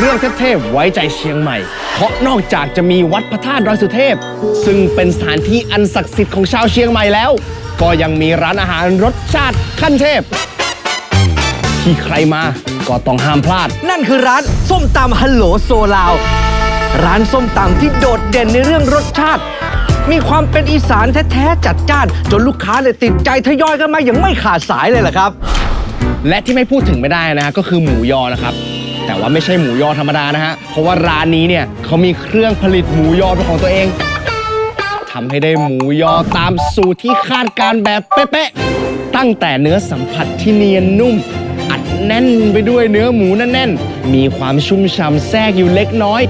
เรื่องเทพๆไว้ใจเชียงใหม่ เพราะนอกจากจะมีวัดพระธาตุดอยสุเทพ ซึ่งเป็นสถานที่อันศักดิ์สิทธิ์ของชาวเชียงใหม่แล้ว ก็ยังมีร้านอาหารรสชาติขั้นเทพ ที่ใครมาก็ต้องห้ามพลาด นั่นคือร้านส้มตำฮัลโหลโซลาว ร้านส้มตำที่โดดเด่นในเรื่องรสชาติ มีความเป็นอีสานแท้ๆจัดจ้าน จนลูกค้าเลยติดใจทยอยกันมาอย่างไม่ขาดสายเลยล่ะครับ และที่ไม่พูดถึงไม่ได้นะฮะก็คือหมูยอนะครับ แต่ว่าไม่ใช่หมูยอธรรมดานะฮะ เพราะว่าร้านนี้เนี่ยเขามีเครื่องผลิตหมูยอเป็นของตัวเองทำให้ได้หมูยอตามสูตรที่คาดการแบบเป๊ะๆตั้งแต่เนื้อสัมผัสที่เนียนนุ่ม อัดแน่นไปด้วยเนื้อหมูแน่นๆมีความชุ่มฉ่ำแทรกอยู่เล็กน้อย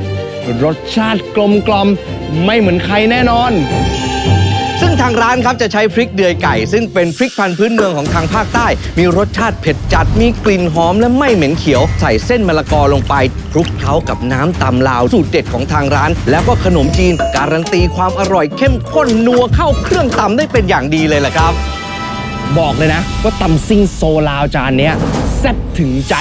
รสชาติกลมกลมไม่เหมือนใครแน่นอนางร้านครับจะใช้พริกเดือยไก่ ซึ่งเป็นพริกพันธุ์พื้นเมืองของทางภาคใต้ มีรสชาติเผ็ดจัดมีกลิ่นหอมและไม่เหม็นเขียว ใส่เส้นมะละกอลงไปคลุกเคล้ากับน้ำตำลาวสูตรเด็ดของทางร้าน แล้วก็ขนมจีน การันตีความอร่อยเข้มข้นนัวเข้าเครื่องตำได้เป็นอย่างดีเลยละครับ บอกเลยนะ ว่าตำซิ่งโซลาวจานเนี้ยแซ่บถึงใจ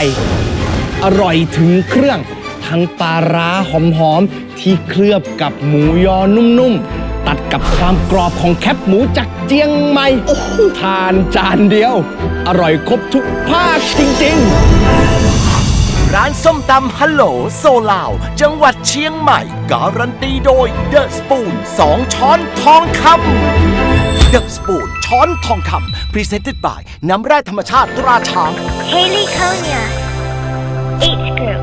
อร่อยถึงเครื่อง ทั้งปลาร้าหอมๆที่เคลือบกับหมูยอนุ่มๆ ตัดกับความกรอบของแคบหมูจากเจียงใหม่โอ้โหทานจานเดียว อร่อยครบทุกภาคจริง ๆร้านส้มตำฮัลโหลโซลาว จังหวัดเชียงใหม่ การันตีโดยเดอะสปูนสองช้อนทองคำเดอะสปูนช้อนทองคำ Presented by น้ำแร่ธรรมชาติตราช้าง Haley Konya. H group.